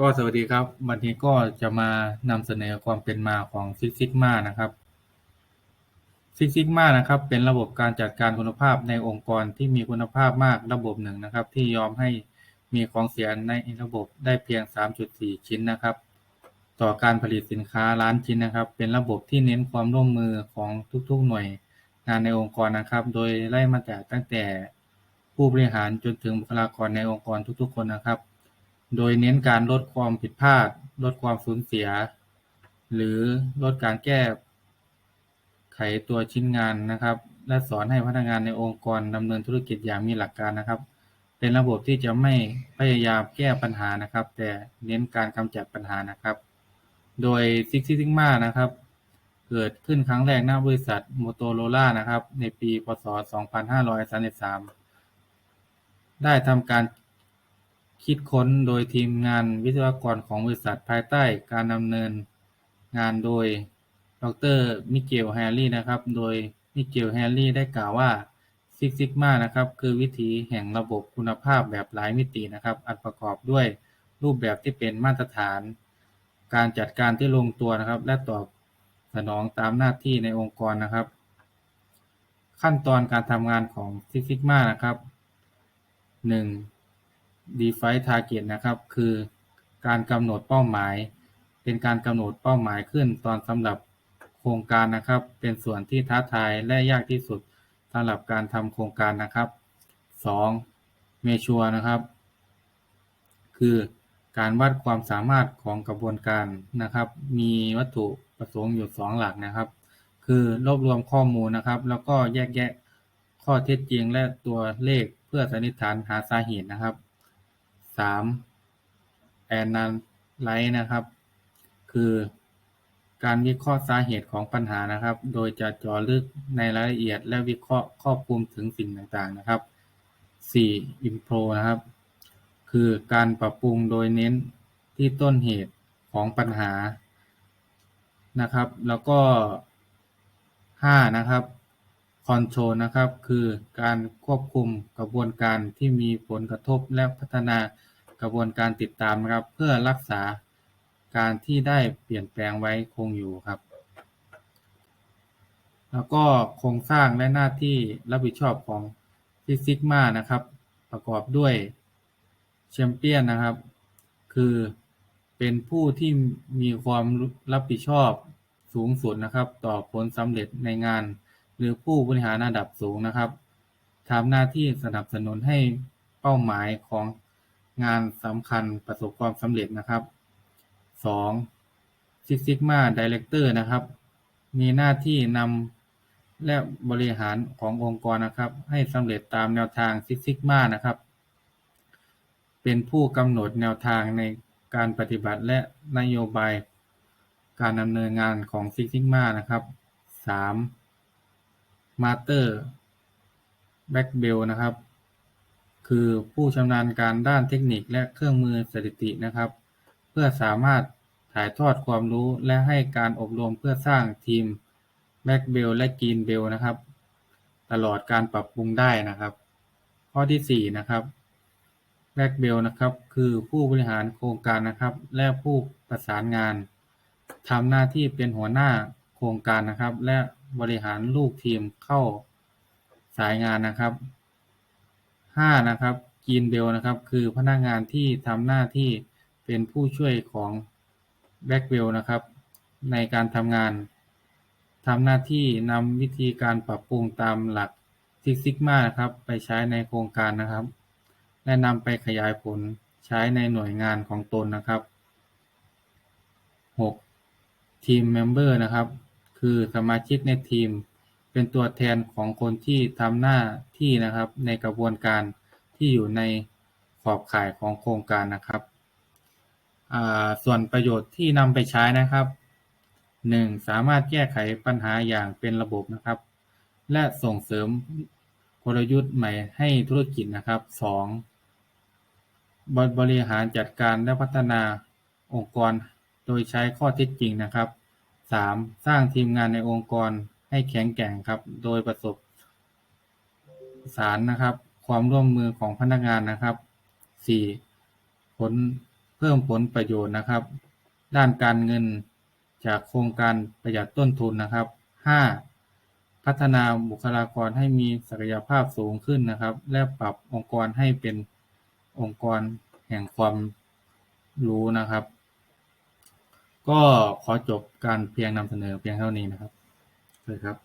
ก็สวัสดีครับ วันนี้ก็จะมานำเสนอความเป็นมาของ Six Sigma นะครับ Six Sigma นะครับ เป็นระบบการจัดการคุณภาพในองค์กรที่มีคุณภาพมากระบบหนึ่งนะครับ ที่ยอมให้มีของเสียในระบบได้เพียง 3.4 ชิ้นนะครับ ต่อการผลิตสินค้าล้านชิ้นนะครับ เป็นระบบที่เน้นความร่วมมือของทุกๆหน่วยงานในองค์กรนะครับ โดยไล่มาจากตั้งแต่ผู้บริหารจนถึงบุคลากรในองค์กรทุกๆ คนนะครับ โดยเน้นการลดความผิดพลาด ลดความสูญเสีย หรือลดการแก้ไขตัวชิ้นงานนะครับ และสอนให้พนักงานในองค์กรดำเนินธุรกิจอย่างมีหลักการนะครับ เป็นระบบที่จะไม่พยายามแก้ปัญหานะครับ แต่เน้นการกำจัดปัญหานะครับ โดย Six Sigma นะครับ เกิดขึ้นครั้งแรกณบริษัท Motorola นะครับ ในปี พ.ศ.2533 ได้ทำการ คิดค้นโดยทีมงานวิศวกรของบริษัท ภายใต้การดำเนินงานโดย ดร.มิเกล แฮร์รี่นะครับ โดยมิเกล แฮร์รี่ได้กล่าวว่า Six Sigma นะครับ คือวิถีแห่งระบบคุณภาพแบบหลายมิตินะครับ อันประกอบด้วยรูปแบบที่เป็นมาตรฐาน การจัดการที่ลงตัวนะครับ และตอบสนองตามหน้าที่ในองค์กรนะครับ ขั้นตอนการทำงานของ Six Sigma นะครับหนึ่ง Define Target นะครับ คือการกำหนดเป้าหมาย เป็นการกำหนดเป้าหมายขึ้นตอนสำหรับโครงการนะครับ เป็นส่วนที่ท้าทายและยากที่สุดสำหรับการทำโครงการนะครับสอง Measure นะครับ คือการวัดความสามารถของกระบวนการนะครับ มีวัตถุประสงค์อยู่สองหลักนะครับ คือรวบรวมข้อมูลนะครับ แล้วก็แยกแยะข้อเท็จจริงและตัวเลขเพื่อสันนิษฐานหาสาเหตุนะครับ สาม Analyze นะครับ คือการวิเคราะห์สาเหตุของปัญหานะครับ โดยจะเจาะลึกในรายละเอียดและวิเคราะห์ครอบคลุมถึงสิ่งต่างๆนะครับสี่ Improve นะครับ คือการปรับปรุงโดยเน้นที่ต้นเหตุของปัญหานะครับ แล้วก็ห้านะครับ Control นะครับ คือการควบคุมกระบวนการที่มีผลกระทบและพัฒนากระบวนการติดตามนะครับ เพื่อรักษาการที่ได้เปลี่ยนแปลงไว้คงอยู่ครับ แล้วก็โครงสร้างและหน้าที่รับผิดชอบของ Six Sigma นะครับ ประกอบด้วยแชมเปี้ยนนะครับ คือเป็นผู้ที่มีความรับผิดชอบสูงสุดนะครับ ต่อผลสำเร็จในงาน หรือผู้บริหารระดับสูงนะครับทำหน้าที่สนับสนุนให้เป้าหมายของงานสำคัญประสบความสำเร็จนะครับสอง Six Sigma Director นะครับ มีหน้าที่นำและบริหารขององค์กรนะครับ ให้สำเร็จตามแนวทาง Six Sigma นะครับ เป็นผู้กำหนดแนวทางในการปฏิบัติและนโยบายการดำเนินงานของ Six Sigma นะครับ สาม Master Black Belt นะครับ คือผู้ชำนาญการด้านเทคนิคและเครื่องมือสถิตินะครับ เพื่อสามารถถ่ายทอดความรู้และให้การอบรมเพื่อสร้างทีม Black Belt และ Green Belt นะครับ ตลอดการปรับปรุงได้นะครับ ข้อที่สี่นะครับ Black Belt นะครับ คือผู้บริหารโครงการนะครับ และผู้ประสานงานทำหน้าที่เป็นหัวหน้าโครงการนะครับ และ บริหารลูกทีมเข้าสายงานนะครับห้านะครับ Greenbel นะครับ คือพนักงานที่ทำหน้าที่เป็นผู้ช่วยของ Blackbel นะครับ ในการทำงานทำหน้าที่นำวิธีการปรับปรุงตามหลัก Six Sigma นะครับ ไปใช้ในโครงการนะครับ และนำไปขยายผลใช้ในหน่วยงานของตนนะครับหก Team Member นะครับ คือสมาชิกในทีม เป็นตัวแทนของคนที่ทำหน้าที่นะครับ ในกระบวนการที่อยู่ในขอบข่ายของโครงการนะครับ ส่วนประโยชน์ที่นำไปใช้นะครับหนึ่งสามารถแก้ไขปัญหาอย่างเป็นระบบนะครับ และส่งเสริมกลยุทธ์ใหม่ให้ธุรกิจนะครับสองบริหารจัดการและพัฒนาองค์กรโดยใช้ข้อเท็จจริงนะครับ สาม สร้างทีมงานในองค์กรให้แข็งแกร่งครับ โดยประสบสารนะครับ ความร่วมมือของพนักงานนะครับสี่ผลเพิ่มผลประโยชน์นะครับ ด้านการเงินจากโครงการประหยัดต้นทุนนะครับห้าพัฒนาบุคลากรให้มีศักยภาพสูงขึ้นนะครับ และปรับองค์กรให้เป็นองค์กรแห่งความรู้นะครับ ก็ขอจบการเพียงนำเสนอเพียงเท่านี้นะครับเลยครับ